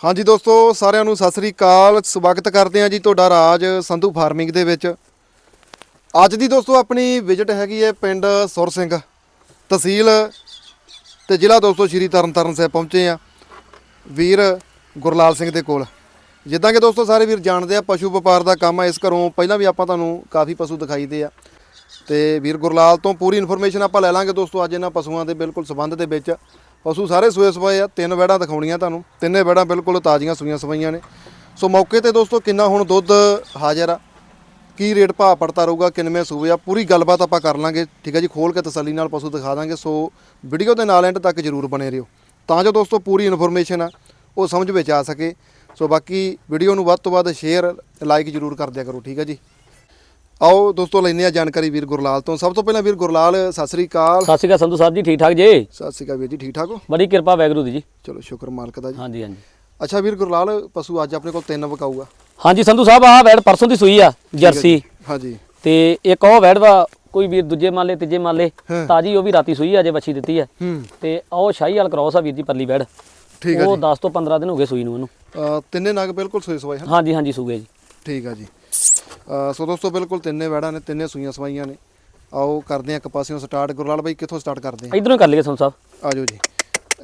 ਹਾਂਜੀ ਦੋਸਤੋ, ਸਾਰਿਆਂ ਨੂੰ ਸਤਿ ਸ੍ਰੀ ਅਕਾਲ। ਸਵਾਗਤ ਕਰਦੇ ਹਾਂ ਜੀ ਤੁਹਾਡਾ ਰਾਜ ਸੰਧੂ ਫਾਰਮਿੰਗ ਦੇ ਵਿੱਚ। ਅੱਜ ਦੀ ਦੋਸਤੋ, ਆਪਣੀ ਵਿਜ਼ਿਟ ਹੈਗੀ ਹੈ ਪਿੰਡ ਸੁਰ ਸਿੰਘ ਤਹਿਸੀਲ ਤੇ ਜ਼ਿਲ੍ਹਾ ਦੋਸਤੋ ਸ਼੍ਰੀ ਤਰਨਤਾਰਨ ਸਾਹਿਬ ਪਹੁੰਚੇ ਆ ਵੀਰ ਗੁਰਲਾਲ ਸਿੰਘ ਦੇ ਕੋਲ। ਜਿੱਦਾਂ ਕਿ ਦੋਸਤੋ ਸਾਰੇ ਵੀਰ ਜਾਣਦੇ ਆ, ਪਸ਼ੂ ਵਪਾਰ ਦਾ ਕੰਮ ਆ, ਇਸ ਘਰੋਂ ਪਹਿਲਾਂ ਵੀ ਆਪਾਂ ਤੁਹਾਨੂੰ ਕਾਫੀ ਪਸ਼ੂ ਦਿਖਾਈਦੇ ਆ। ਤੇ ਵੀਰ ਗੁਰਲਾਲ ਤੋਂ ਪੂਰੀ ਇਨਫੋਰਮੇਸ਼ਨ ਆਪਾਂ ਲੈ ਲਾਂਗੇ ਦੋਸਤੋ, ਅੱਜ ਇਹਨਾਂ ਪਸ਼ੂਆਂ ਦੇ ਬਿਲਕੁਲ ਸਬੰਧ ਦੇ ਵਿੱਚ। ਪਸ਼ੂ ਸਾਰੇ ਸੂਏ ਸਵਾਏ ਆ, ਤਿੰਨ ਵੈੜਾਂ ਦਿਖਾਉਣੀਆਂ ਤੁਹਾਨੂੰ। ਤਿੰਨੇ ਵੈੜਾਂ ਬਿਲਕੁਲ ਤਾਜ਼ੀਆਂ ਸੂਈਆਂ ਸਵਾਈਆਂ ਨੇ। ਸੋ ਮੌਕੇ ਤੇ ਦੋਸਤੋ, ਕਿੰਨਾ ਹੁਣ ਦੁੱਧ ਹਾਜ਼ਰ ਆ? ਕੀ ਰੇਟ ਭਾਅ ਪੜਤਾ ਰਹੂਗਾ, ਕਿੰਨਵੇਂ ਸੂਏ ਆ? ਪੂਰੀ ਗੱਲਬਾਤ ਆਪਾਂ ਕਰ ਲਾਂਗੇ। ਠੀਕ ਹੈ ਜੀ ਖੋਲ ਕੇ ਤਸੱਲੀ ਨਾਲ ਪਸ਼ੂ ਦਿਖਾ ਦਾਂਗੇ। ਸੋ ਵੀਡੀਓ ਦੇ ਨਾਲ ਐਂਡ ਤੱਕ ਜਰੂਰ ਬਣੇ ਰਹੋ। ਤਾਂ ਜੋ ਦੋਸਤੋ, ਪੂਰੀ ਇਨਫੋਰਮੇਸ਼ਨ ਆ, ਉਹ ਸਮਝ ਵਿੱਚ ਆ ਸਕੇ। ਸੋ ਬਾਕੀ ਵੀਡੀਓ ਨੂੰ ਵੱਧ ਤੋਂ ਵੱਧ ਸ਼ੇਅਰ, ਲਾਈਕ ਜਰੂਰ ਕਰ ਦਿਆ ਕਰੋ। ਠੀਕ ਹੈ ਜੀ। ਆਓ ਦੋਸਤੋ ਲੈਂਦੇ ਆ ਜਾਣਕਾਰੀ ਵੀਰ ਗੁਰਲਾਲ ਤੋਂ। ਸਭ ਤੋਂ ਪਹਿਲਾਂ ਵੀਰ ਗੁਰਲਾਲ ਸਤਿ ਸ੍ਰੀ ਅਕਾਲ। ਸਤਿ ਸ਼੍ਰੀ ਅਕਾਲ ਸੰਧੂ ਸਾਹਿਬ ਜੀ ਠੀਕ ਠਾਕ ਜੀ? ਸਤਿ ਸ੍ਰੀ ਅਕਾਲ ਵੀਰ ਜੀ ਠੀਕ ਠਾਕ ਹੋ? ਬੜੀ ਕਿਰਪਾ ਵੈਗਰੂ ਦੀ ਜੀ। ਚਲੋ ਸ਼ੁਕਰ ਮਾਲਕ ਦਾ ਜੀ। ਹਾਂਜੀ ਹਾਂਜੀ। ਅੱਛਾ ਵੀਰ ਗੁਰਲਾਲ ਪਸ਼ੂ ਅੱਜ ਆਪਣੇ ਕੋਲ ਤਿੰਨ ਵਿਕਾਊਗਾ। ਹਾਂਜੀ ਸੰਧੂ ਸਾਹਿਬ ਆਹ ਵੈੜ ਪਰਸੋਂ ਦੀ ਸੂਈ ਆ ਜਰਸੀ। ਹਾਂਜੀ। ਤੇ ਇੱਕ ਉਹ ਵੈੜ ਵਾ ਕੋਈ ਵੀਰ ਦੂਜੇ ਮਾਲੇ ਤੀਜੇ ਮਾਲੇ। ਤਾਜੀ ਉਹ ਵੀ ਰਾਤੀ ਸੂਈ ਆ, ਅਜੇ ਬੱਚੀ ਦਿੱਤੀ ਆ। ਤੇ ਉਹ ਸ਼ਾਹੀ ਵਾਲ ਕ੍ਰੋਸ ਆ ਵੀਰ ਜੀ ਪਰਲੀ ਵੈੜ। ਠੀਕ ਉਹ ਜੀ। 10 ਤੋਂ 15 ਦਿਨ ਹੋ ਗਏ ਸੂਈ ਨੂੰ ਉਹਨੂੰ ਤਿੰਨੇ ਨਗ ਬਿਲਕੁਲ ਸੋਏ ਸਵਾਏ ਹਨ। ਹਾਂਜੀ ਹਾਂਜੀ ਸੂਗੇ ਜੀ। ਠੀਕ ਆ ਜੀ। ਸੋ ਦੋਸਤੋ ਬਿਲਕੁਲ ਤਿੰਨੇ ਵੈੜਾਂ ਨੇ ਤਿੰਨੇ ਸੂਈਆਂ ਸਵਾਈਆਂ ਨੇ। ਆਓ ਕਰਦੇ ਆ ਇੱਕ ਪਾਸਿਓਂ ਸਟਾਰਟ। ਗੁਰਲਾਲ ਬਾਈ ਕਿੱਥੋਂ ਸਟਾਰਟ ਕਰਦੇ ਆ ਇਧਰੋਂ ਕਰ ਲਈਏ ਸੰਧੂ ਸਾਹਿਬ। ਆਜੋ ਜੀ।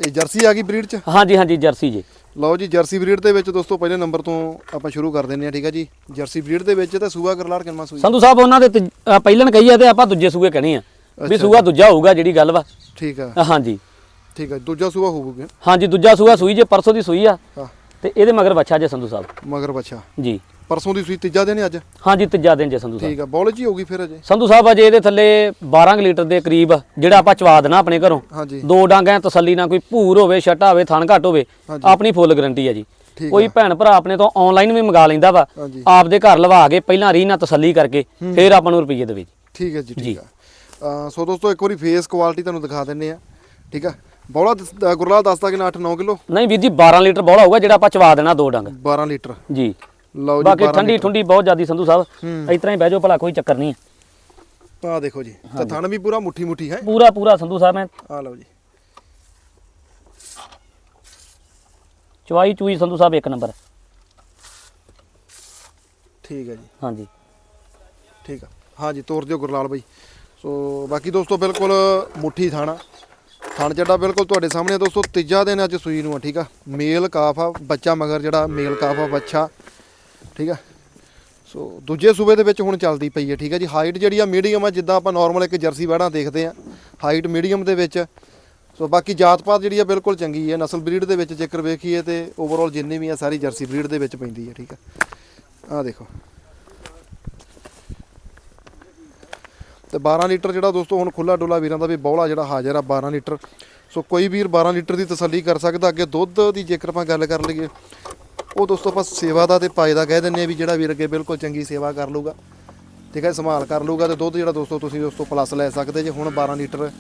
ਇਹ ਜਰਸੀ ਆ ਗਈ ਬਰੀਡ ਚ? ਹਾਂਜੀ ਹਾਂਜੀ ਜਰਸੀ ਜੀ। ਲਓ ਜੀ ਜਰਸੀ ਬਰੀਡ ਦੇ ਵਿੱਚ ਦੋਸਤੋ ਪਹਿਲੇ ਨੰਬਰ ਤੋਂ ਆਪਾਂ ਸ਼ੁਰੂ ਕਰ ਦਿੰਦੇ ਆ ਠੀਕ ਆ ਜੀ? ਜਰਸੀ ਬਰੀਡ ਦੇ ਵਿੱਚ ਤਾਂ ਸੂਆ ਗੁਰਲਾਲ ਕਿੰਨਾ ਸੂਈ? ਸੰਧੂ ਸਾਹਿਬ ਉਹਨਾਂ ਦੇ ਪਹਿਲਣ ਕਹੀ ਆ ਤੇ ਆਪਾਂ ਦੂਜੇ ਸੂਗੇ ਕਹਿਣੇ ਆ। ਵੀ ਸੂਗਾ ਦੂਜਾ ਹੋਊਗਾ ਜਿਹੜੀ ਗੱਲ ਵਾ। ਠੀਕ ਆ। ਹਾਂਜੀ। ਠੀਕ ਆ ਦੂਜਾ ਸੂਆ ਹੋਊਗਾ। ਹਾਂਜੀ ਦੂਜਾ ਸੂਗਾ ਸੂਈ ਜੇ ਪਰਸੋਂ ਦੀ ਸੂਈ ਆ। ਤੇ ਇਹਦੇ ਮਗਰ ਬੱਚਾ ਜੇ ਸੰਧੂ ਸਾਹਿਬ। ਮਗਰ ਬੱਚਾ ਜੀ। ਪਰਸੋਂ ਦੀ ਸੂਈ ਤੀਜਾ ਦਿਨ ਹੈ ਅੱਜ? ਹਾਂਜੀ ਤੀਜਾ ਦਿਨ ਜੇ ਸੰਧੂ ਸਾਹਿਬ। ਠੀਕ ਆ ਬੌਲ ਜੀ ਹੋਊਗੀ ਫਿਰ ਅਜੇ? ਸੰਧੂ ਸਾਹਿਬ ਅਜੇ ਇਹਦੇ ਥੱਲੇ 12 ਕੁ ਲੀਟਰ ਦੇ ਕਰੀਬ ਜਿਹੜਾ ਆਪਾਂ ਚਵਾ ਦੇਣਾ ਆਪਣੇ ਘਰੋਂ। ਹਾਂਜੀ। ਦੋ ਡਾਂਗਾਂ ਤਸੱਲੀ ਨਾਲ ਕੋਈ ਭੂਰ ਹੋਵੇ ਛਟਾ ਹੋਵੇ ਥਣ ਘੱਟ ਹੋਵੇ। ਆਪਣੀ ਫੁੱਲ ਗਾਰੰਟੀ ਹੈ ਜੀ। ਕੋਈ ਭੈਣ ਭਰਾ ਆਪਣੇ ਤੋਂ ਆਨਲਾਈਨ ਵੀ ਮੰਗਾ ਲੈਂਦਾ ਵਾ ਆਪਦੇ ਘਰ ਲਵਾ ਕੇ ਪਹਿਲਾਂ ਰੀ ਨਾਲ ਤਸੱਲੀ ਕਰਕੇ ਫਿਰ ਆਪਾਂ ਨੂੰ ਰੁਪਈਏ ਦੇਵੇ ਜੀ। ਠੀਕ ਹੈ ਜੀ ਠੀਕ ਆ। ਸੋ ਦੋਸਤੋ ਇੱਕ ਵਾਰੀ ਫੇਸ ਕੁਆਲਿਟੀ ਤੁਹਾਨੂੰ ਦਿਖਾ ਦਿੰਨੇ ਆ ਠੀਕ ਆ? ਬੌਲਾ ਗੁਰਲਾਲ ਦੱਸਦਾ ਕਿ 8-9 ਕਿਲੋ? ਨਹੀਂ ਵੀਰ ਜੀ 12 ਲੀਟਰ ਬੋਲਾ ਹੋਊਗਾ ਜਿਹੜਾ ਆਪਾਂ ਚਵਾ ਦੇਣਾ ਦੋ ਡੰਗ। 12 ਲੀਟਰ। ਜੀ। ਲਓ ਜੀ ਬਾਕੀ ਠੰਡੀ ਠੰਡੀ ਬਹੁਤ ਜ਼ਿਆਦੀ ਸੰਧੂ ਸਾਹਿਬ ਇਸ ਤਰ੍ਹਾਂ ਹੀ ਬਹਿ ਜਾਓ ਭਲਾ ਕੋਈ ਚੱਕਰ ਨਹੀਂ ਹੈ। ਆ ਦੇਖੋ ਜੀ ਤੇ ਥਣ ਵੀ ਪੂਰਾ ਮੁੱਠੀ ਮੁੱਠੀ ਹੈ। ਪੂਰਾ ਪੂਰਾ ਸੰਧੂ ਸਾਹਿਬ ਮੈਂ ਆ ਲਓ ਜੀ। ਚਵਾਈ ਚੂਈ ਸੰਧੂ ਸਾਹਿਬ ਇੱਕ ਨੰਬਰ। ਠੀਕ ਹੈ ਜੀ। ਹਾਂਜੀ। ਠੀਕ ਆ। ਹਾਂ ਜੀ ਤੋਰ ਦਿਓ ਗੁਰਲਾਲ ਬਾਈ। ਸੋ ਬਾਕੀ ਦੋਸਤੋ ਬਿਲਕੁਲ ਮੁੱਠੀ ਥਾਣਾ ਥਣ ਜਿਹੜਾ ਬਿਲਕੁਲ ਤੁਹਾਡੇ ਸਾਹਮਣੇ ਆ ਦੋਸਤੋ ਤੀਜਾ ਦਿਨ ਅੱਜ ਸੂਈ ਨੂੰ ਆ ਠੀਕ ਆ। ਮੇਲ ਕਾਫ ਆ ਬੱਚਾ ਮਗਰ ਜਿਹੜਾ ਮੇਲ ਕਾਫ ਆ ਬੱਚਾ। ਠੀਕ ਆ? ਸੋ ਦੂਜੇ ਸੂਬੇ ਦੇ ਵਿੱਚ ਹੁਣ ਚੱਲਦੀ ਪਈ ਹੈ ਠੀਕ ਹੈ ਜੀ। ਹਾਈਟ ਜਿਹੜੀ ਆ ਮੀਡੀਅਮ ਆ, ਜਿੱਦਾਂ ਆਪਾਂ ਨਾਰਮਲ ਇੱਕ ਜਰਸੀ ਵੈੜਾਂ ਦੇਖਦੇ ਆ। ਹਾਈਟ ਮੀਡੀਅਮ ਦੇ ਵਿੱਚ। ਸੋ ਬਾਕੀ ਜਾਤ ਪਾਤ ਜਿਹੜੀ ਆ, ਬਿਲਕੁਲ ਚੰਗੀ ਹੈ ਨਸਲ ਬਰੀਡ ਦੇ ਵਿੱਚ ਜੇਕਰ ਵੇਖੀਏ ਤੇ ਓਵਰਆਲ ਜਿੰਨੀ ਵੀ ਆ, ਸਾਰੀ ਜਰਸੀ ਬਰੀਡ ਦੇ ਵਿੱਚ ਪੈਂਦੀ ਹੈ ਠੀਕ ਆ। ਆ ਦੇਖੋ। ਤੇ 12 ਲੀਟਰ ਜਿਹੜਾ ਦੋਸਤੋ ਹੁਣ ਖੁੱਲਾ ਡੁੱਲਾ ਵੀਰਾਂ ਦਾ ਵੀ ਬੌਲਾ ਜਿਹੜਾ ਹਾਜ਼ਰ ਆ 12 ਲੀਟਰ। ਸੋ ਕੋਈ ਵੀਰ 12 ਲੀਟਰ ਦੀ ਤਸੱਲੀ ਕਰ ਸਕਦਾ, ਅੱਗੇ ਦੁੱਧ ਦੀ ਜੇਕਰ ਆਪਾਂ ਗੱਲ ਕਰ ਲਈਏ ਉਹ ਦੋਸਤੋ ਆਪਾਂ ਸੇਵਾ ਦਾ ਤੇ ਪਾਏ ਦਾ ਕਹਿ ਦਿੰਨੇ ਆ ਵੀ ਜਿਹੜਾ ਵੀਰ ਅੱਗੇ ਬਿਲਕੁਲ ਚੰਗੀ ਸੇਵਾ ਕਰ ਲੂਗਾ ਠੀਕ ਹੈ ਸੰਭਾਲ ਕਰ ਲੂਗਾ ਤੇ ਦੁੱਧ ਜਿਹੜਾ ਦੋਸਤੋ ਤੁਸੀਂ ਦੋਸਤੋ ਪਲੱਸ ਲੈ ਸਕਦੇ ਜੇ ਹੁਣ 12 ਲੀਟਰ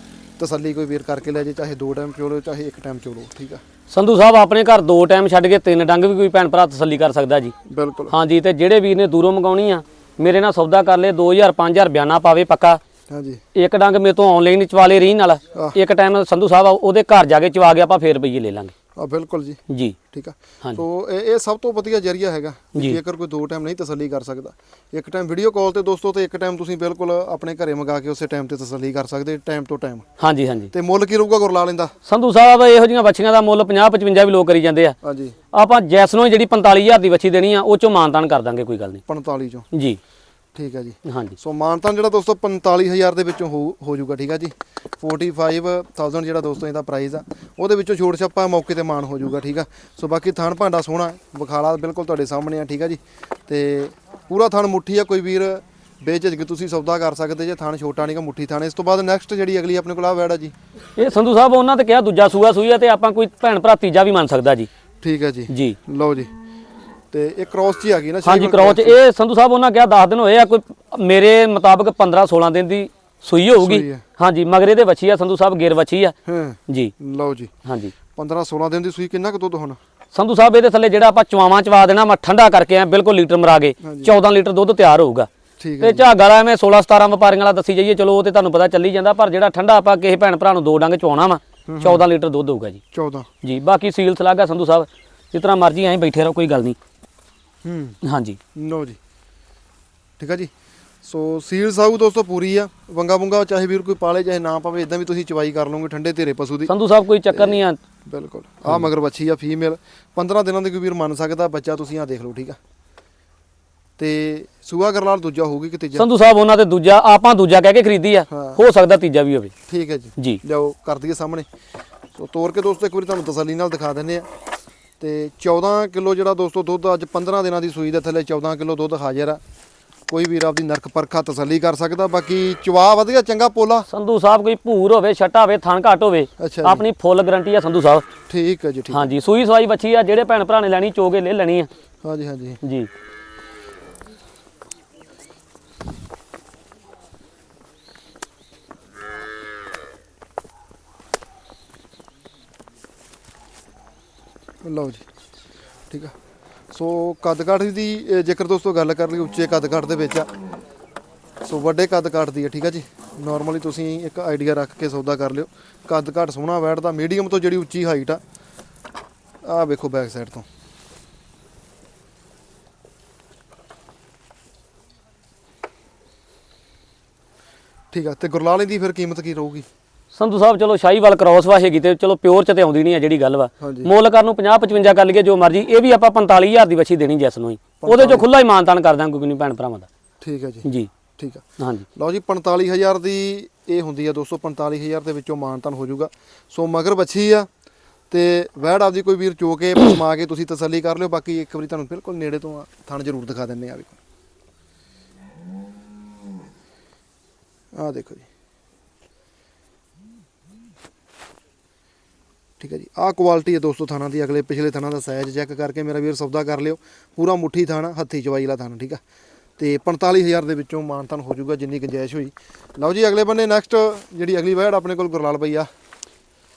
ਤਸੱਲੀ ਕੋਈ ਵੀਰ ਕਰਕੇ ਲੈ ਜੇ ਚਾਹੇ ਦੋ ਟਾਈਮ ਚੋਲੋ ਚਾਹੇ ਇੱਕ ਟਾਈਮ ਚੋਲੋ ਠੀਕ ਆ। ਸੰਧੂ ਸਾਹਿਬ ਆਪਣੇ ਘਰ ਦੋ ਟਾਈਮ ਛੱਡ ਕੇ ਤਿੰਨ ਡੰਗ ਵੀ ਕੋਈ ਭੈਣ ਭਰਾ ਤਸੱਲੀ ਕਰ ਸਕਦਾ ਜੀ। ਬਿਲਕੁਲ। ਹਾਂਜੀ ਤੇ ਜਿਹੜੇ ਵੀਰ ਨੇ ਦੂਰੋਂ ਮੰਗਾਉਣੀ ਆ ਮੇਰੇ ਨਾਲ ਸੌਦਾ ਕਰ ਲੇ 2000 5000 ਬਿਆਨਾ ਪਾਵੇ ਪੱਕਾ। ਹਾਂਜੀ। ਇੱਕ ਡੰਗ ਮੇਰੇ ਤੋਂ ਆਨਲਾਈਨ ਹੀ ਚਵਾ ਲੇ ਰੀ ਨਾਲ ਇੱਕ ਟਾਈਮ ਸੰਧੂ ਸਾਹਿਬ ਉਹਦੇ ਘਰ ਜਾ ਕੇ ਚਵਾ ਕੇ ਆਪਾਂ ਫੇਰ ਰੁਪਈਏ ਲੈ ਲਾਂਗੇ। ਆ ਬਿਲਕੁਲ ਜੀ। ਜੀ। ਠੀਕ ਆ। ਸੋ ਇਹ ਇਹ ਸਭ ਤੋਂ ਵਧੀਆ ਜਰੀਆ ਹੈਗਾ ਜੇਕਰ ਕੋਈ ਦੋ ਟਾਈਮ ਨਹੀਂ ਤਸੱਲੀ ਕਰ ਸਕਦਾ। ਇੱਕ ਟਾਈਮ ਵੀਡੀਓ ਕਾਲ ਤੇ ਦੋਸਤੋ ਤੇ ਇੱਕ ਟਾਈਮ ਤੁਸੀਂ ਬਿਲਕੁਲ ਆਪਣੇ ਘਰੇ ਮੰਗਾ ਕੇ ਉਸੇ ਟਾਈਮ ਤੇ ਤਸੱਲੀ ਕਰ ਸਕਦੇ ਟਾਈਮ ਤੋਂ ਟਾਈਮ। ਹਾਂਜੀ ਹਾਂਜੀ। ਤੇ ਮੁੱਲ ਕੀ ਰਹੂਗਾ ਗੁਰਲਾ ਲੈਂਦਾ ਸੰਧੂ ਸਾਹਿਬ ਇਹੋ ਜਿਹੀਆਂ ਬੱਚੀਆਂ ਦਾ ਮੁੱਲ 50 55 ਵੀ ਲੋਕ ਕਰੀ ਜਾਂਦੇ ਆ। ਹਾਂਜੀ। ਆਪਾਂ ਜੈਸਨੋਂ ਜਿਹੜੀ 45000 ਦੀ ਬੱਚੀ ਦੇਣੀ ਆ ਉਹ ਚੋਂ ਮਾਨਤਾਨ ਕਰ ਦਾਂਗੇ ਕੋਈ ਗੱਲ 45 ਚੋਂ। ਨਹੀਂ ਜੀ। ਠੀਕ ਹੈ ਜੀ। ਹਾਂਜੀ। ਸੋ ਮਾਨਤਾਨ ਜਿਹੜਾ ਦੋਸਤੋ 45000 ਦੇ ਵਿੱਚੋਂ ਹੋ ਹੋ ਜਾਊਗਾ ਠੀਕ ਆ ਜੀ। 45000 ਜਿਹੜਾ ਦੋਸਤੋ ਇਹਦਾ ਪ੍ਰਾਈਸ ਆ ਉਹਦੇ ਵਿੱਚੋਂ ਛੋੜ ਛੱਪਾ ਮੌਕੇ ਤੇ ਮਾਨ ਹੋ ਜਾਊਗਾ ਠੀਕ ਆ। ਸੋ ਬਾਕੀ ਥਣ ਭਾਂਡਾ ਸੋਹਣਾ ਹੈ, ਵਿਖਾਲਾ ਬਿਲਕੁਲ ਤੁਹਾਡੇ ਸਾਹਮਣੇ ਆ ਠੀਕ ਆ ਜੀ। ਤੇ ਪੂਰਾ ਥਣ ਮੁੱਠੀ ਆ ਕੋਈ ਵੀਰ ਬੇਝਿਜਕ ਤੁਸੀਂ ਸੌਦਾ ਕਰ ਸਕਦੇ ਜੇ ਥਣ ਛੋਟਾ ਨਹੀਂਗਾ ਮੁੱਠੀ ਥਣ। ਇਸ ਤੋਂ ਬਾਅਦ ਨੈਕਸਟ ਜਿਹੜੀ ਅਗਲੀ ਆਪਣੇ ਕੋਲ ਆ ਵੈੜ ਆ ਜੀ। ਇਹ ਸੰਧੂ ਸਾਹਿਬ ਉਹਨਾਂ ਤੇ ਕਿਹਾ ਦੂਜਾ ਸੂਆ ਸੂਈ ਆ ਤੇ ਆਪਾਂ ਕੋਈ ਭੈਣ ਭਰਾ ਤੀਜਾ ਵੀ ਮੰਨ ਸਕਦਾ ਜੀ। ਠੀਕ ਹੈ ਜੀ। ਜੀ। ਲਓ ਜੀ। ਤੇ ਇਹ ਕ੍ਰੋਸ ਚ ਹੀ ਆ ਗਈ ਨਾ ਹਾਂਜੀ ਕਰੋਚ ਇਹ ਸੰਧੂ ਸਾਹਿਬ ਉਹਨਾਂ ਕਿਹਾ 10 ਦਿਨ ਹੋਏ ਆ ਕੋਈ ਮੇਰੇ ਮੁਤਾਬਕ 15 16 ਦਿਨ ਦੀ ਸੂਈ ਹੋਊਗੀ। ਸੂਈ ਹੈ। ਹਾਂਜੀ ਮਗਰੇ ਦੇ ਵੱਛੀ ਆ ਸੰਧੂ ਸਾਹਿਬ ਗੇਰ ਵੱਛੀ ਆ। ਹਾਂ। ਜੀ। ਲਓ ਜੀ। ਹਾਂਜੀ। 15 16 ਦਿਨ ਦੀ ਸੂਈ ਕਿੰਨਾ ਕੁ ਦੁੱਧ ਹੁਣ? ਸੰਧੂ ਸਾਹਿਬ ਇਹਦੇ ਥੱਲੇ ਜਿਹੜਾ ਆਪਾਂ ਚਵਾਵਾਂ ਚਵਾ ਦੇਣਾ ਮੈਂ ਠੰਡਾ ਕਰਕੇ ਆ ਬਿਲਕੁਲ ਲੀਟਰ ਮਰਾ ਕੇ 14 ਲੀਟਰ ਦੁੱਧ ਤਿਆਰ ਹੋਊਗਾ। ਠੀਕ ਹੈ ਤੇ ਝਾਗ ਵਾਲਾ ਐਵੇਂ 16 17 ਵਪਾਰੀਆਂ ਵਾਲਾ ਦੱਸੀ ਜਾਈਏ ਚਲੋ ਉਹ ਤੇ ਤੁਹਾਨੂੰ ਪਤਾ ਚੱਲੀ ਜਾਂਦਾ ਪਰ ਜਿਹੜਾ ਠੰਡਾ ਆਪਾਂ ਕਿਸੇ ਭੈਣ ਭਰਾ ਨੂੰ ਦੋ ਡੰਗ ਚਵਾਉਣਾ ਵਾ 14 ਲੀਟਰ ਦੁੱਧ ਹੋਊਗਾ ਜੀ। 14 ਜੀ ਬਾਕੀ ਸੀਲ ਸਲਾਗਾ ਸੰਧੂ ਸਾਹਿਬ ਜਿਸ ਤਰ੍ਹਾਂ ਮਰਜ਼ੀ ਐਂ ਬੈਠੇ ਰਹੋ ਕੋਈ ਗੱਲ ਨਹੀਂ। ਹੂੰ। ਹਾਂਜੀ। ਲਓ ਜੀ। ਠੀਕ ਆ ਜੀ। ਸੋ ਸੀਲ ਸਾਊ ਦੋਸਤੋ ਪੂਰੀ ਆ। ਵੰਗਾ ਵੰਗਾ ਚਾਹੇ ਵੀਰ ਕੋਈ ਪਾਲੇ ਚਾਹੇ ਨਾ ਪਾਵੇ ਇਦਾਂ ਵੀ ਤੁਸੀਂ ਚਵਾਈ ਕਰ ਲਓਗੇ ਠੰਡੇ ਧੀਰੇ ਪਸ਼ੂ ਦੀ। ਸੰਧੂ ਸਾਹਿਬ ਕੋਈ ਚੱਕਰ ਨਹੀਂ ਆ। ਬਿਲਕੁਲ। ਆ ਮਗਰ ਬੱਚੀ ਆ ਫੀਮੇਲ। 15 ਦਿਨਾਂ ਦੀ ਕੋਈ ਵੀਰ ਮੰਨ ਸਕਦਾ ਬੱਚਾ ਤੁਸੀਂ ਆ ਦੇਖ ਲਓ ਠੀਕ ਆ। ਤੇ ਸੂਆ ਗਰਲਾਲ ਦੂਜਾ ਹੋਊਗੀ ਕਿ ਤੀਜਾ? ਸੰਧੂ ਸਾਹਿਬ ਉਹਨਾਂ ਤੇ ਦੂਜਾ ਆਪਾਂ ਦੂਜਾ ਕਹਿ ਕੇ ਖਰੀਦੀ ਆ। ਹਾਂ। ਸਕਦਾ ਤੀਜਾ ਵੀ ਹੋਵੇ। ਠੀਕ ਹੈ ਜੀ। ਜੀ। ਲਿਆਓ ਕਰ ਦਈਏ ਸਾਹਮਣੇ। ਸੋ ਤੋਰ ਕੇ ਦੋਸਤੋ ਇੱਕ ਵਾਰੀ ਤੁਹਾਨੂੰ ਤਸੱਲੀ ਨਾਲ ਦਿਖਾ ਦਿੰਨੇ ਆ। ਤੇ 14 ਕਿਲੋ ਜਿਹੜਾ ਦੋਸਤੋ ਦੁੱਧ ਅੱਜ 15 ਦਿਨਾਂ ਦੀ ਸੂਈ ਦੇ ਥੱਲੇ 14 ਕਿਲੋ ਦੁੱਧ ਹਾਜ਼ਰ ਆ। ਕੋਈ ਵੀਰ ਆਪਦੀ ਨਰਕ ਪਰਖਾ ਤਸੱਲੀ ਕਰ ਸਕਦਾ। ਬਾਕੀ ਚਵਾ ਵਧੀਆ ਚੰਗਾ ਪੋਲਾ? ਸੰਧੂ ਸਾਹਿਬ ਕੋਈ ਭੂਰ ਹੋਵੇ ਛੱਟਾ ਹੋਵੇ ਥਣ ਘੱਟ ਹੋਵੇ ਅੱਛਾ ਜੀ। ਆਪਣੀ ਫੁੱਲ ਗਾਰੰਟੀ ਆ ਸੰਧੂ ਸਾਹਿਬ। ਠੀਕ ਹੈ ਜੀ ਠੀਕ ਹਾਂਜੀ ਸੂਈ ਸਵਾਈ ਬੱਚੀ ਆ ਜਿਹੜੇ ਭੈਣ ਭਰਾ ਨੇ ਲੈਣੀ ਚੋਗੇ ਲੈ ਲੈਣੀ ਆ। ਹਾਂਜੀ ਹਾਂਜੀ। ਜੀ। ਲਓ ਜੀ, ਠੀਕ ਆ। ਸੋ ਕੱਦਕਾਠ ਦੀ ਜੇਕਰ ਦੋਸਤੋ ਗੱਲ ਕਰ ਲਈ ਉੱਚੇ ਕੱਦਕਾਠ ਦੇ ਵਿੱਚ ਆ, ਸੋ ਵੱਡੇ ਕੱਦ ਕਾਠ ਦੀ ਆ, ਠੀਕ ਆ ਜੀ। ਨਾਰਮਲੀ ਤੁਸੀਂ ਇੱਕ ਆਈਡੀਆ ਰੱਖ ਕੇ ਸੌਦਾ ਕਰ ਲਿਓ। ਕੱਦ ਕਾਠ ਸੋਹਣਾ ਬੈਠਦਾ ਮੀਡੀਅਮ ਤੋਂ ਜਿਹੜੀ ਉੱਚੀ ਹਾਈਟ ਆ ਆ ਵੇਖੋ ਬੈਕ ਸਾਈਡ ਤੋਂ। ਠੀਕ ਆ, ਤੇ ਗੁਰਲਾਲੇ ਦੀ ਫਿਰ ਕੀਮਤ ਕੀ ਰਹੂਗੀ? ਸੰਧੂ ਸਾਹਿਬ ਚਲੋ ਸ਼ਾਹੀਵਾਲ ਕ੍ਰੋਸ ਵਾ ਹੈਗੀ ਤੇ ਚਲੋ ਪਿਓਰ ਚ ਤੇ ਆਉਂਦੀ ਨਹੀਂ ਆ ਜਿਹੜੀ ਗੱਲ ਵਾ। ਹਾਂਜੀ। ਮੁੱਲ ਕਰਨ ਨੂੰ 50 55 ਕਰ ਲਈਏ ਜੋ ਮਰਜ਼ੀ ਇਹ ਵੀ ਆਪਾਂ 45000 ਦੀ ਬੱਚੀ ਦੇਣੀ ਜੈਸ ਨੂੰ ਹੀ। ਉਹਦੇ ਚੋਂ ਖੁੱਲਾ ਹੀ ਮਾਨਤਾਨ ਕਰ ਦਾਂਗੇ ਕੋਈ ਨਹੀਂ ਭੈਣ ਭਰਾਵਾਂ ਦਾ। ਠੀਕ ਹੈ ਜੀ। ਜੀ। ਠੀਕ ਆ। ਹਾਂਜੀ। ਲਓ ਜੀ 45000 ਦੀ ਇਹ ਹੁੰਦੀ ਆ ਦੋਸਤੋ 45000 ਦੇ ਵਿੱਚੋਂ ਮਾਨਤਨ ਹੋ ਜਾਊਗਾ। ਸੋ ਮਗਰ ਬੱਚੀ ਆ ਤੇ ਵਹਿੜ ਆਪਦੀ ਕੋਈ ਵੀਰ ਚੋ ਕੇ ਪਸਮਾ ਕੇ ਤੁਸੀਂ ਤਸੱਲੀ ਕਰ ਲਿਓ। ਬਾਕੀ ਇੱਕ ਵਾਰੀ ਤੁਹਾਨੂੰ ਬਿਲਕੁਲ ਨੇੜੇ ਤੋਂ ਆ ਥਣ ਜ਼ਰੂਰ ਦਿਖਾ ਦਿੰਨੇ ਆ ਵੇਖੋ। ਆ ਦੇਖੋ ਜੀ। ਠੀਕ ਹੈ ਜੀ। ਆਹ ਕੁਆਲਿਟੀ ਹੈ ਦੋਸਤੋ ਥਾਣਾ ਦੀ ਅਗਲੇ ਪਿਛਲੇ ਥਾਣਾ ਦਾ ਸਾਈਜ਼ ਚੈੱਕ ਕਰਕੇ ਮੇਰਾ ਵੀਰ ਸੌਦਾ ਕਰ ਲਿਓ। ਪੂਰਾ ਮੁੱਠੀ ਥਾਣਾ ਹੱਥੀ ਚਵਾਈ ਵਾਲਾ ਥਾਣਾ ਠੀਕ ਆ। ਤੇ 45000 ਦੇ ਵਿੱਚੋਂ ਮਾਨਤਨ ਹੋ ਜਾਊਗਾ ਜਿੰਨੀ ਗੁੰਜਾਇਸ਼ ਹੋਈ। ਲਓ ਜੀ ਅਗਲੇ ਬੰਨੇ ਨੈਕਸਟ ਜਿਹੜੀ ਅਗਲੀ ਵੈੜ ਆਪਣੇ ਕੋਲ ਗੁਰਲਾਲ ਬਈ ਆ।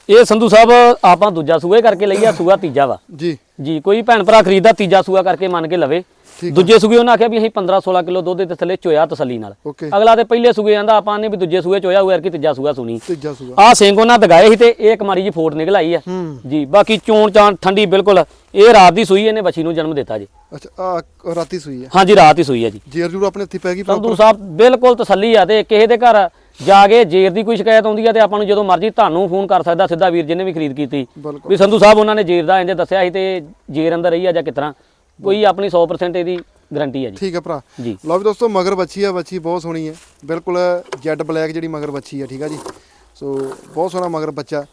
ਇਹ ਸੰਧੂ ਸਾਹਿਬ ਆਪਾਂ ਦੂਜਾ ਸੂਏ ਕਰਕੇ ਲਈਆ ਸੂਆ ਤੀਜਾ ਵਾ। ਜੀ। ਜੀ ਕੋਈ ਭੈਣ ਭਰਾ ਖਰੀਦਦਾ ਤੀਜਾ ਸੂਆ ਕਰਕੇ ਮੰਨ ਕੇ ਲਵੇ। ਆ। ਦੂਜੇ ਸੂਏ ਉਹਨਾਂ ਆਖਿਆ ਵੀ ਅਸੀਂ 15 16 ਕਿਲੋ ਦੁੱਧ ਦੇ ਥੱਲੇ ਚੋਇਆ ਤਸੱਲੀ ਨਾਲ। ਅਗਲਾ ਤੇ ਪਹਿਲੇ ਸੂਏ ਆਂਦਾ ਆਪਾਂ ਨੇ ਵੀ ਦੂਜੇ ਸੂਏ ਚੋਇਆ ਹੋਇਆ ਕਿ ਤੀਜਾ ਸੂਆ ਸੁਣੀ। ਤੀਜਾ ਸੂਆ। ਆਹ ਸਿੰਘ ਉਹਨਾਂ ਦਗਾਏ ਸੀ ਤੇ ਇਹ ਇੱਕ ਮਾਰੀ ਜੀ ਫੋਟ ਨਿਕਲ ਆਈ ਆ। ਹੂੰ। ਜੀ ਬਾਕੀ ਚੋਣ ਚਾਣ ਠੰਡੀ ਬਿਲਕੁਲ ਇਹ ਰਾਤ ਦੀ ਸੂਈ ਇਹਨੇ ਬੱਚੀ ਨੂੰ ਜਨਮ ਦਿੱਤਾ ਜੀ। ਅੱਛਾ ਆ ਰਾਤੀ ਸੂਈ ਆ। ਹਾਂਜੀ ਰਾਤ ਹੀ ਸੂਈ ਆ ਜੀ। ਜੇਰ ਜੂਰ ਆਪਣੇ ਹੱਥੀ ਪੈ ਗਈ ਸੰਧੂ ਸਾਹਿਬ ਬਿਲਕੁਲ ਤਸੱਲੀ ਆ ਤੇ ਕਿਸੇ ਦੇ ਘਰ ਜਾ ਕੇ ਜੇਰ ਦੀ ਕੋਈ ਸ਼ਿਕਾਇਤ ਆਉਂਦੀ ਆ ਤੇ ਆਪਾਂ ਨੂੰ ਜਦੋਂ ਮਰਜ਼ੀ ਤੁਹਾਨੂੰ ਫੋਨ ਕਰ ਸਕਦਾ ਸਿੱਧਾ ਵੀਰ ਜਿਹਨੇ ਵੀ ਖਰੀਦ ਕੀਤੀ। ਵੀ ਸੰਧੂ ਸਾਹਿਬ ਉਹਨਾਂ ਨੇ ਜੇਰ ਦਾ ਇੰਜ ਦੱਸਿਆ ਸੀ ਤੇ ਜੇਰ ਅੰਦਰ ਰਹੀ ਆ ਜਾਂ ਕਿਤਨਾ ਕੋਈ ਆਪਣੀ 100% ਇਹਦੀ ਗਾਰੰਟੀ ਆ ਜੀ। ਠੀਕ ਹੈ ਭਰਾ। ਜੀ। ਲਓ ਵੀ ਦੋਸਤੋ ਮਗਰ ਬੱਚੀ ਆ ਬੱਚੀ ਬਹੁਤ ਸੋਹਣੀ ਹੈ। ਬਿਲਕੁਲ ਜੈਡ ਬਲੈਕ ਜਿਹੜੀ ਮਗਰ ਬੱਚੀ ਆ ਠੀਕ ਆ ਜੀ। ਸੋ ਬਹੁਤ ਸੋਹਣਾ ਮਗਰ ਬੱਚਾ।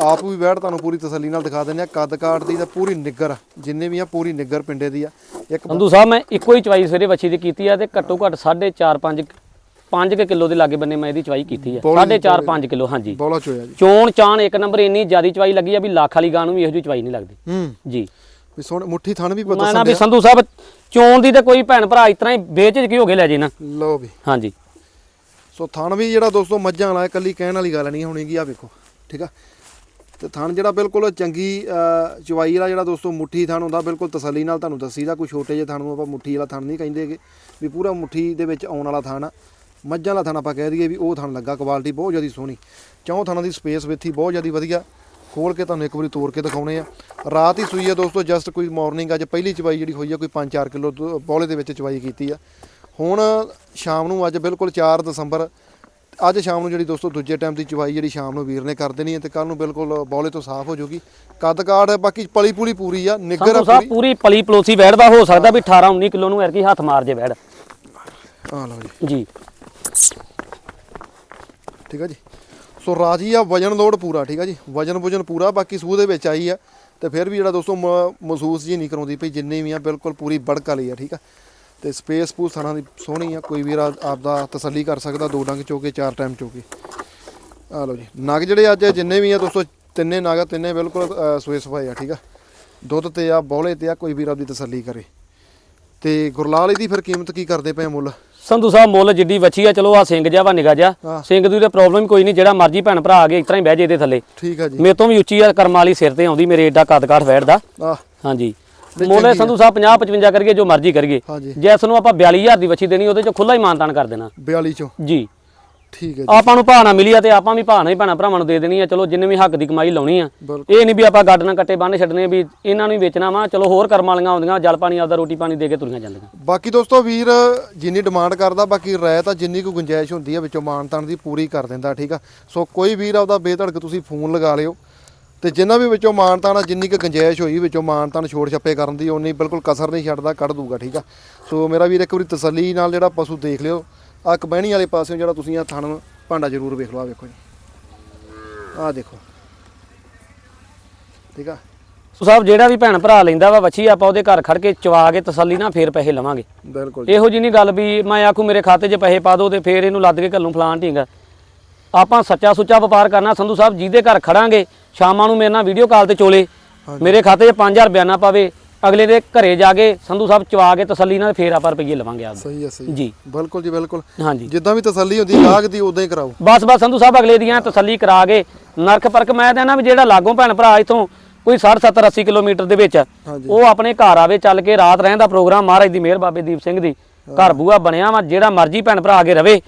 ਆਪ ਵੀ ਵੈੜ ਤੁਹਾਨੂੰ ਪੂਰੀ ਤਸੱਲੀ ਨਾਲ ਦਿਖਾ ਦਿੰਦੇ ਆ। ਕੱਦ ਕਾਠ ਦੀ ਤਾਂ ਪੂਰੀ ਨਿੱਗਰ ਜਿੰਨੇ ਵੀ ਆ ਪੂਰੀ ਨਿੱਗਰ ਪਿੰਡੇ ਦੀ ਆ। ਇੱਕ ਸੰਧੂ ਸਾਹਿਬ ਮੈਂ ਇੱਕੋ ਹੀ ਚਵਾਈ ਸਵੇਰੇ ਬੱਚੀ ਦੀ ਕੀਤੀ ਆ ਤੇ ਘੱਟੋ ਘੱਟ 4.5 5 5 ਕਿਲੋ ਦੇ ਲਾਗੇ ਬੰਨੇ ਮੈਂ ਇਹਦੀ ਚਵਾਈ ਕੀਤੀ ਆ। ਬੋਲੀ- 4.5 5 ਕਿਲੋ ਹਾਂਜੀ। ਬੋਲਾ ਚੋਇਆ ਜੀ। ਚੋਣ ਚਾਣ ਇੱਕ ਨੰਬਰ ਇੰਨੀ ਜ਼ਿਆਦੀ ਚਵਾਈ ਲੱਗੀ ਆ ਵੀ ਲੱਖ ਵਾਲੀ ਗਾਂ ਨੂੰ ਵੀ ਇਹੋ ਜਿਹੀ ਚਵਾਈ ਨਹੀਂ ਲੱਗਦੀ। ਹੂੰ। ਜੀ। ਵੀ ਸੋਹਣੇ ਮੁੱਠੀ ਥਣ ਵੀ ਪਤਾ ਵੀ ਸੰਧੂ ਸਾਹਿਬ ਚੋਣ ਦੀ ਤੇ ਕੋਈ ਭੈਣ ਭਰਾ ਇਤਨਾ ਹੀ ਵੇਚ ਕੀ ਹੋ ਕੇ ਲੈ ਜੇ ਨਾ। ਲਓ ਵੀ। ਹਾਂਜੀ। ਸੋ ਥਣ ਵੀ ਜਿਹੜਾ ਦੋਸਤੋ ਮੱਝਾਂ ਵਾਲਾ ਹੈ, ਇਕੱਲੀ ਕਹਿਣ ਵਾਲੀ ਗੱਲ ਨਹੀਂ ਹੋਣੀਗੀ ਆ ਵੇਖੋ ਠੀਕ ਆ? ਤੇ ਥਣ ਜਿਹੜਾ ਬਿਲਕੁਲ ਚੰਗੀ ਚਵਾਈ ਵਾਲਾ ਜਿਹੜਾ ਦੋਸਤੋ ਮੁੱਠੀ ਥਣ ਹੁੰਦਾ ਬਿਲਕੁਲ ਤਸੱਲੀ ਨਾਲ ਤੁਹਾਨੂੰ ਦੱਸੀਦਾ ਕੋਈ ਛੋਟੇ ਜਿਹੇ ਥਣ ਨੂੰ ਆਪਾਂ ਮੁੱਠੀ ਵਾਲਾ ਥਣ ਨਹੀਂ ਕਹਿੰਦੇਗੇ ਵੀ ਪੂਰਾ ਮੁੱਠੀ ਦੇ ਵਿੱਚ ਆਉਣ ਵਾਲਾ ਥਣ ਆ। ਮੱਝਾਂ ਵਾਲਾ ਥਣ ਆਪਾਂ ਕਹਿ ਦਈਏ ਵੀ ਉਹ ਥਣ ਲੱਗਾ ਕੁਆਲਿਟੀ ਬਹੁਤ ਜ਼ਿਆਦਾ ਸੋਹਣੀ। ਚੌਂ ਥਣਾਂ ਦੀ ਸਪੇਸ ਵਿੱਥੀ ਬਹੁਤ ਜ਼ਿਆਦਾ ਵਧੀਆ। ਖੋਲ ਕੇ ਤੁਹਾਨੂੰ ਇੱਕ ਵਾਰੀ ਤੋੜ ਕੇ ਦਿਖਾਉਣੇ ਆ। ਰਾਤ ਹੀ ਸੂਈ ਆ ਦੋਸਤੋ ਜਸਟ ਕੋਈ ਮਾਰਨਿੰਗ ਅੱਜ ਪਹਿਲੀ ਚਵਾਈ ਜਿਹੜੀ ਹੋਈ ਆ ਕੋਈ 5-4 ਕਿਲੋ ਬੌਲੇ ਦੇ ਵਿੱਚ ਚਵਾਈ ਕੀਤੀ ਆ। ਹੁਣ ਸ਼ਾਮ ਨੂੰ ਅੱਜ ਬਿਲਕੁਲ 4 ਦਸੰਬਰ ਅੱਜ ਸ਼ਾਮ ਨੂੰ ਜਿਹੜੀ ਦੋਸਤੋ ਦੂਜੇ ਟਾਈਮ ਦੀ ਚਵਾਈ ਜਿਹੜੀ ਸ਼ਾਮ ਨੂੰ ਵੀਰ ਨੇ ਕਰ ਦੇਣੀ ਹੈ ਤੇ ਕੱਲ ਨੂੰ ਬਿਲਕੁਲ ਬੌਲੇ ਤੋਂ ਸਾਫ਼ ਹੋ ਜਾਊਗੀ ਕੱਦ ਕਾਠ ਬਾਕੀ ਪਲੀ ਪੁਲੀ ਪੂਰੀ ਆ ਨਿੱਗਰ ਆ ਪੂਰੀ। ਪੂਰੀ ਪਲੀ ਪਲੋਸੀ ਬੈਠਦਾ ਹੋ ਸਕਦਾ ਵੀ 18 19 ਕਿਲੋ ਨੂੰ ਐਰਕੀ ਹੱਥ ਮਾਰ ਜੇ ਬੈੜ ਆ ਲਓ ਜੀ। ਜੀ। ਠੀਕ ਆ ਜੀ। ਸੋ ਰਾਜੀ ਆ, ਵਜਨ ਲੋਡ ਪੂਰਾ, ਠੀਕ ਆ ਜੀ? ਵਜਨ ਵਜਨ ਪੂਰਾ, ਬਾਕੀ ਸੂਹ ਦੇ ਵਿੱਚ ਆਈ ਆ। ਤੇ ਫਿਰ ਵੀ ਜਿਹੜਾ ਦੋਸਤੋ ਮ- ਮਹਿਸੂਸ ਜੀ ਨਹੀਂ ਕਰਾਉਂਦੀ ਭਈ ਜਿੰਨੇ ਵੀ ਆ, ਬਿਲਕੁਲ ਪੂਰੀ ਬੜਕ ਵਾਲੀ ਆ, ਠੀਕ ਆ? ਤੇ ਸਪੇਸ ਪੂਸ ਥਾਣਾ ਦੀ ਸੋਹਣੀ ਆ, ਕੋਈ ਵੀਰ ਆਪਦਾ ਤਸੱਲੀ ਕਰ ਸਕਦਾ, ਦੋ ਡੰਗ ਚੋਕੇ, ਚਾਰ ਟਾਈਮ ਚੋਕੇ। ਆ ਲਓ ਜੀ, ਨਗ ਜਿਹੜੇ ਅੱਜ ਜਿੰਨੇ ਵੀ ਆ ਦੋਸਤੋ, ਤਿੰਨੇ ਨਗ ਤਿੰਨੇ ਬਿਲਕੁਲ ਸੋਏ ਸੂਏ ਸਫਾਏ ਆ, ਠੀਕ ਆ? ਦੁੱਧ ਤੇ ਆ ਬੌਲੇ ਤੇ ਆ, ਕੋਈ ਵੀਰ ਆਪਦੀ ਤਸੱਲੀ ਕਰੇ। ਤੇ ਗੁਰਲਾਲ ਇਹਦੀ ਫਿਰ ਕੀਮਤ ਕੀ ਕਰਦੇ ਪਏ ਮੁੱਲ? ਸੰਧੂ ਸਾਹਿਬ ਮੁੱਲ ਜਿੱਡੀ ਵੱਛੀ ਆ ਚਲੋ ਆ ਸਿੰਘ ਜਿਹਾ ਵਾ ਨਿਗਾ ਜਿਹਾ। ਹਾਂ। ਸਿੰਘ ਦੀ ਤੇ ਪ੍ਰੋਬਲਮ ਕੋਈ ਨਹੀਂ ਜਿਹੜਾ ਮਰਜ਼ੀ ਭੈਣ ਭਰਾ ਆ ਕੇ ਇਸ ਤਰ੍ਹਾਂ ਹੀ ਬਹਿ ਜੇ ਇਹਦੇ ਥੱਲੇ। ਠੀਕ ਆ ਜੀ। ਮੇਰੇ ਤੋਂ ਵੀ ਉੱਚੀ ਆ ਕਰਮ ਵਾਲੀ ਸਿਰ ਤੇ ਆਉਂਦੀ ਮੇਰੇ ਏਡਾ ਕੱਦ ਕਾਠ ਬੈਠਦਾ। ਆ ਹਾਂਜੀ। ਨਹੀਂ, ਮੁੱਲ ਚੰਗੀ। ਸੰਧੂ ਸਾਹਿਬ 50 55 ਕਰੀਏ ਜੋ ਮਰਜ਼ੀ ਕਰੀਏ। ਹਾਂਜੀ। ਜੈਸ ਨੂੰ ਆਪਾਂ 42000 ਦੀ ਵੱਛੀ ਦੇਣੀ ਉਹਦੇ ਚ ਖੁੱਲਾ ਹੀ ਮਾਨਤਾਨ ਕਰ ਦੇਣਾ। 42 ਚੋਂ। ਜੀ। ਠੀਕ ਹੈ ਜੀ। ਆਪਾਂ ਨੂੰ ਭਾਅ ਨਾ ਮਿਲੀ ਆ ਤੇ ਆਪਾਂ ਵੀ ਭਾਅ ਨਾਲ ਹੀ ਭੈਣਾਂ ਭਰਾਵਾਂ ਨੂੰ ਦੇ ਦੇਣੀ ਆ। ਚਲੋ ਜਿੰਨੇ ਵੀ ਹੱਕ ਦੀ ਕਮਾਈ ਲਾਉਣੀ ਆ। ਬਿਲਕੁਲ। ਇਹ ਨਹੀਂ ਵੀ ਆਪਾਂ ਗੱਡ ਨਾਲ ਕੱਟੇ ਬੰਨ ਛੱਡਣੇ ਵੀ ਇਹਨਾਂ ਨੂੰ ਹੀ ਵੇਚਣਾ ਵਾ। ਚਲੋ ਹੋਰ ਕਰਮ ਵਾਲੀਆਂ ਆਉਂਦੀਆਂ ਜਲ ਪਾਣੀ ਆਪਦਾ ਰੋਟੀ ਪਾਣੀ ਦੇ ਕੇ ਤੁਰੀਆਂ ਜਾਂਦੀਆਂ। ਬਾਕੀ ਦੋਸਤੋ ਵੀਰ ਜਿੰਨੀ ਡਿਮਾਂਡ ਕਰਦਾ ਬਾਕੀ ਰਾਇ ਤਾਂ ਜਿੰਨੀ ਕੁ ਗੁੰਜਾਇਸ਼ ਹੁੰਦੀ ਹੈ ਵਿੱਚੋਂ ਮਾਨਤਾਨ ਦੀ ਪੂਰੀ ਕਰ ਦਿੰਦਾ ਠੀਕ ਆ? ਸੋ ਕੋਈ ਵੀਰ ਆਪਦਾ ਬੇਧੜਕ ਤੁਸੀਂ ਫੋਨ ਲਗਾ ਲਿਓ। ਤੇ ਜਿੰਨਾ ਵੀ ਵਿੱਚੋਂ ਮਾਨਤਾਨ ਆ ਜਿੰਨੀ ਕੁ ਗੁੰਜਾਇਸ਼ ਹੋਈ ਵਿੱਚੋਂ ਮਾਨਤਾਨ ਛੋੜ ਛੱਪੇ ਕਰਨ ਦੀ ਉਨੀ ਬਿਲਕੁਲ ਕਸਰ ਨਹੀਂ ਛੱਡਦਾ ਕੱਢ ਦੂਗਾ ਠੀਕ ਆ? ਸੋ ਮੇਰਾ ਵੀਰ ਇੱਕ ਵਾਰੀ ਤਸੱਲੀ ਨਾਲ ਜਿਹੜਾ ਪਸ਼ੂ ਦੇਖ ਲਿਓ। ਆ ਕਬਹਿਣੀ ਵਾਲੇ ਪਾਸਿਓਂ ਜਿਹੜਾ ਤੁਸੀਂ ਆ ਥਣ ਭਾਂਡਾ ਜ਼ਰੂਰ ਵੇਖ ਲਓ ਆ ਵੇਖੋ ਜੀ। ਆ ਦੇਖੋ। ਠੀਕ ਆ? ਸੋ ਸਾਹਿਬ ਜਿਹੜਾ ਵੀ ਭੈਣ ਭਰਾ ਲੈਂਦਾ ਵਾ ਵੱਛੀ ਆਪਾਂ ਉਹਦੇ ਘਰ ਖੜ ਕੇ ਚਵਾ ਕੇ ਤਸੱਲੀ ਨਾਲ ਫੇਰ ਪੈਸੇ ਲਵਾਂਗੇ। ਬਿਲਕੁਲ ਇਹੋ ਜੀ ਨਹੀਂ ਗੱਲ ਵੀ ਮੈਂ ਆਖੂ ਮੇਰੇ ਖਾਤੇ 'ਚ ਪੈਸੇ ਪਾ ਦਿਓ ਤੇ ਫੇਰ ਇਹਨੂੰ ਲੱਦ ਕੇ ਘੱਲੂ ਫਲਾਣ ਢੀਂਗਾ। ਆਪਾਂ ਸੱਚਾ ਸੁੱਚਾ ਵਪਾਰ ਕਰਨਾ ਸੰਧੂ ਸਾਹਿਬ ਜਿਹਦੇ ਘਰ ਖੜਾਂਗੇ ਸ਼ਾਮਾਂ ਨੂੰ ਮੇਰੇ ਨਾਲ ਵੀਡੀਓ ਕਾਲ ਤੇ ਚੋਲੇ। ਮੇਰੇ ਖਾਤੇ 'ਚ 5000 ਬਿਆਨਾ ਪਾਵੇ। ਅਗਲੇ ਦੇ ਘਰੇ ਜਾ ਕੇ ਸੰਧੂ ਸਾਹਿਬ ਚਵਾ ਕੇ ਤਸੱਲੀ ਨਾਲ ਫੇਰ ਆਪਾਂ ਰੁਪਈਏ ਲਵਾਂਗੇ ਆਪ ਸਹੀ ਹੈ ਸਹੀ ਜੀ। ਬਿਲਕੁਲ ਜੀ ਬਿਲਕੁਲ। ਹਾਂਜੀ। ਜਿੱਦਾਂ ਵੀ ਤਸੱਲੀ ਹੁੰਦੀ ਗਾਹਕ ਦੀ ਉਦਾਂ ਹੀ ਕਰਾਓ। ਬਸ ਬਸ ਸੰਧੂ ਸਾਹਿਬ ਅਗਲੇ ਦੀਆਂ ਤਸੱਲੀ ਕਰਾ ਕੇ ਨਰਕ ਪਰਕ ਮੈਂ ਕਹਿੰਦਾ ਵੀ ਜਿਹੜਾ ਲਾਗੋਂ ਭੈਣ ਭਰਾ ਇਥੋਂ ਕੋਈ 60 70 80 ਕਿਲੋਮੀਟਰ ਦੇ ਵਿੱਚ ਉਹ ਆਪਣੇ ਘਰ ਆਵੇ ਚੱਲ ਕੇ ਰਾਤ ਰਹਿਣ ਦਾ ਪ੍ਰੋਗਰਾਮ ਮਹਾਰਾਜ ਦੀ ਮਿਹਰ ਬਾਬੇ ਦੀਪ ਸਿੰਘ ਦੀ। ਘਰ ਬੂਆ ਬਣਿਆ ਵਾ ਜਿਹੜਾ ਮਰਜ਼ੀ ਭੈਣ ਭਰਾ ਆ ਕੇ ਰਵੇ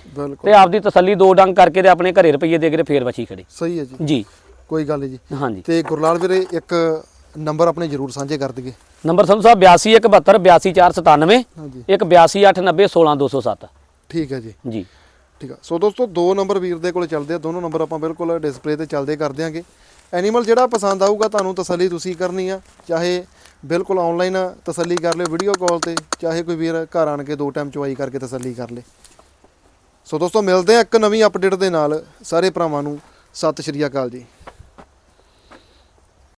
ਤੇ ਆਪਦੀ ਤਸੱਲੀ ਦੋ ਡੰਗ ਕਰਕੇ ਤੇ ਆਪਣੇ ਘਰੇ ਰੁਪਈਏ ਦੇ ਕੇ ਤੇ ਫੇਰ ਵਛੀ ਖੜੇ। ਸਹੀ ਹੈ ਜੀ। ਜੀ। ਕੋਈ ਗੱਲ ਨਹੀਂ ਜੀ। ਹਾਂਜੀ। ਤੇ ਗੁਰਲਾਲ ਵੀਰੇ ਇੱਕ ਨੰਬਰ ਆਪਣੇ ਜ਼ਰੂਰ ਸਾਂਝੇ ਕਰ ਦਈਏ। ਨੰਬਰ ਸੰਧੂ ਸਾਹਿਬ 8217 82497 ਹਾਂਜੀ। ਇੱਕ 8289 16207 ਠੀਕ ਹੈ ਜੀ। ਜੀ। ਠੀਕ ਆ। ਸੋ ਦੋਸਤੋ ਦੋ ਨੰਬਰ ਵੀਰ ਦੇ ਕੋਲ ਚੱਲਦੇ ਆ। ਦੋਨੋਂ ਨੰਬਰ ਆਪਾਂ ਬਿਲਕੁਲ ਡਿਸਪਲੇ ਤੇ ਚੱਲਦੇ ਕਰ ਦਿਆਂਗੇ। ਐਨੀਮਲ ਜਿਹੜਾ ਪਸੰਦ ਆਊਗਾ ਤੁਹਾਨੂੰ ਤਸੱਲੀ ਤੁਸੀਂ ਕਰਨੀ ਆ। ਚਾਹੇ ਬਿਲਕੁਲ ਆਨਲਾਈਨ ਤਸੱਲੀ ਕਰ ਲਿਓ ਵੀਡੀਓ ਕਾਲ ਤੇ ਚਾਹੇ ਕੋਈ ਵੀਰ ਘਰ ਆਣ ਕੇ ਦੋ ਟਾਈਮ ਚਵਾਈ ਕਰਕੇ ਤਸੱਲੀ ਕਰ ਲੇ। ਸੋ ਦੋਸਤੋ ਮਿਲਦੇ ਆ ਇੱਕ ਨਵੀਂ ਅਪਡੇਟ ਦੇ ਨਾਲ। ਸਾਰੇ ਭਰਾਵਾਂ ਨੂੰ ਸਤਿ ਸ਼੍ਰੀ ਅਕਾਲ ਜੀ।